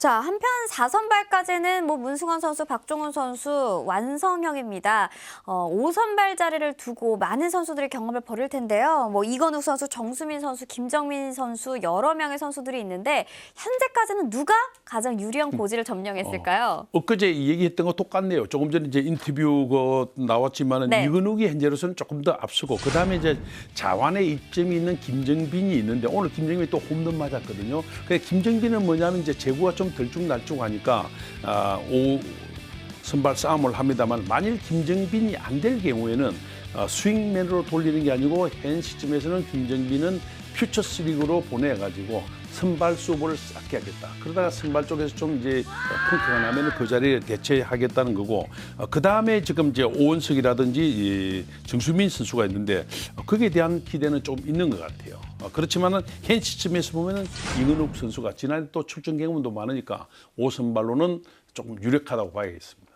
자, 한편 4선발까지는 뭐 문승원 선수, 박종훈 선수 완성형입니다. 어, 5선발 자리를 두고 많은 선수들이 경험을 벌일 텐데요. 뭐 이건욱 선수, 정수민 선수, 김정민 선수 여러 명의 선수들이 있는데 현재까지는 누가 가장 유리한 고지를 점령했을까요? 엊그제 얘기했던 거 똑같네요. 조금 전에 이제 인터뷰 그 나왔지만은 네. 이근욱이 현재로서는 조금 더 앞서고 그 다음에 이제 자완의 입점이 있는 김정빈이 있는데 오늘 김정빈이 또 홈런 맞았거든요. 근데 김정빈은 뭐냐면 이제 제구가 좀 들쭉날쭉하니까 아, 오 선발 싸움을 합니다만 만일 김정빈이 안 될 경우에는 어, 스윙맨으로 돌리는 게 아니고 현 시점에서는 김정빈은 퓨처스 리그로 보내가지고 선발 수업을 쌓게 하겠다. 그러다가 선발 쪽에서 좀 이제 펑크가 나면 그 자리에 대체하겠다는 거고 그 다음에 지금 이제 오원석이라든지 이 정수민 선수가 있는데 어, 거기에 대한 기대는 좀 있는 것 같아요. 어, 그렇지만은 현 시점에서 보면은 이근욱 선수가 지난해 또 출전 경험도 많으니까 오선발로는 조금 유력하다고 봐야겠습니다.